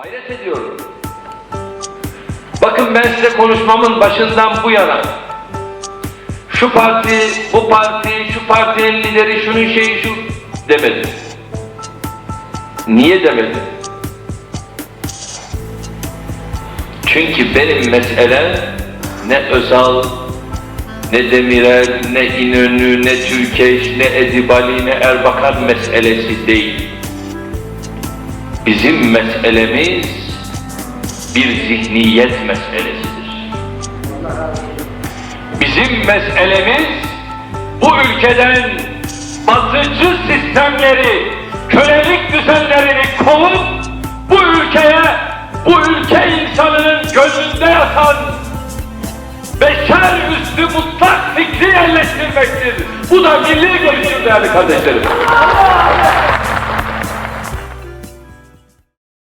Hayret ediyorum. Bakın ben size konuşmamın başından bu yana şu parti, bu parti, şu partinin lideri, şunun şeyi şu demedim. Niye demedim? Çünkü benim meselem ne Özal, ne Demirel, ne İnönü, ne Türkeş, ne Edibali, ne Erbakan meselesi değil. Bizim meselemiz bir zihniyet meselesidir. Bizim meselemiz bu ülkeden batıcı sistemleri, kölelik düzenlerini kovup bu ülkeye, bu ülke insanının gönlünde yatan beşer üstü mutlak fikri yerleştirmektir. Bu da milli görüşüm değerli kardeşlerim.